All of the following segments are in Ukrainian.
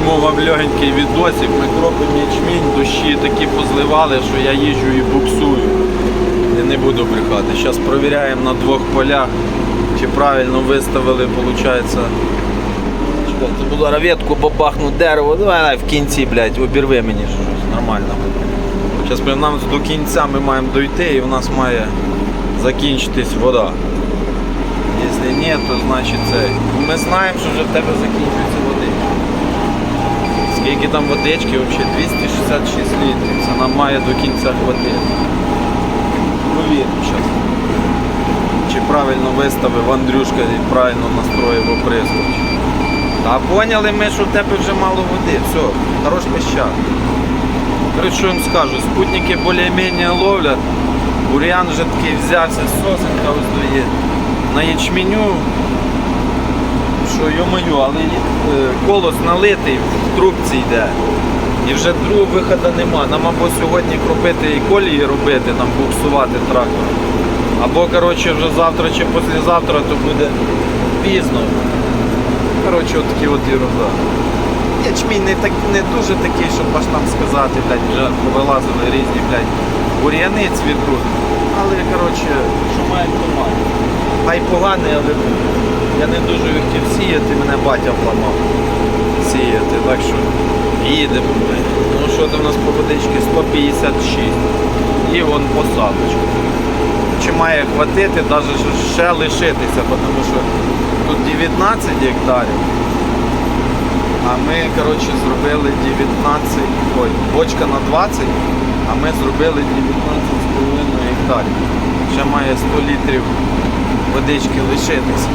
Зніму вам легенький відосик, ми кропимо ячмінь, дощі такі позливали, що я їжджу і буксую. Я не буду брехати. Зараз провіряємо на двох полях, чи правильно виставили, виходить. Чекайте, буду ветку бабахну дерево, давай в кінці, блядь, обірви мені щось нормально. Зараз нам до кінця ми маємо дойти і в нас має закінчитись вода. Якщо ні, то значить це. Ми знаємо, що вже в тебе закінчується. Скільки там водички, взагалі 266 літрів. Це нам має до кінця хватити. Провіримо зараз. Чи правильно виставив Андрюшка і правильно настроїв оприскувач. Та поняли ми, що в тебе вже мало води. Все, хорош пищак. Коротше, що їм скажу, спутники більш-менш ловлять. Бур'ян вже такий взявся, сосенка ось дає. На ячменю, що йо-моє, але е, колос налитий, в трубці йде. І вже другого виходу нема. Нам або сьогодні кропити і колії робити, нам буксувати трактор. Або коротше, вже завтра чи післязавтра то буде пізно. Коротше, от такі от ерунда. Ячмінь не, так, не дуже такий, щоб аж там сказати, блядь, вже повилазили різні, блядь, бур'яни цвітуть. Але, коротше, що маємо, то маємо. Хай поганий, але я не дуже хотів сіяти, мене батя вламав сіяти. Так що їдемо. блядь. Ну що там у нас по водичці 156. І вон посадочка. Чи має хватити, навіть ще лишитися, тому що тут 19 гектарів. А ми, коротше, зробили 19, ой, бочка на 20, а ми зробили 19,5 гектарів. Ще має 100 літрів водички лишитися,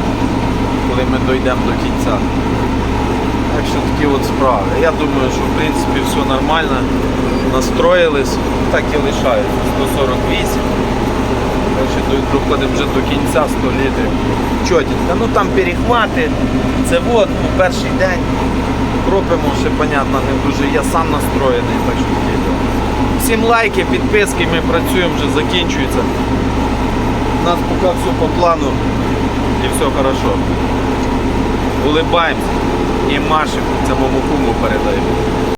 коли ми дійдемо до кінця. Так що такі от справи. Я думаю, що в принципі все нормально. Настроїлись, так і лишається. 148. Короче, до- доходимо вже до кінця 100 літрів. Чотенько. Ну там перехвати. Це от, ну, перший день. Кропимо, ще понятно, не дуже. Я сам настроєний, так що таке діло. Всім лайки, підписки, ми працюємо, вже закінчується. У нас поки все по плану і все хорошо. Улибаємося і машемо, цьому куму передаємо.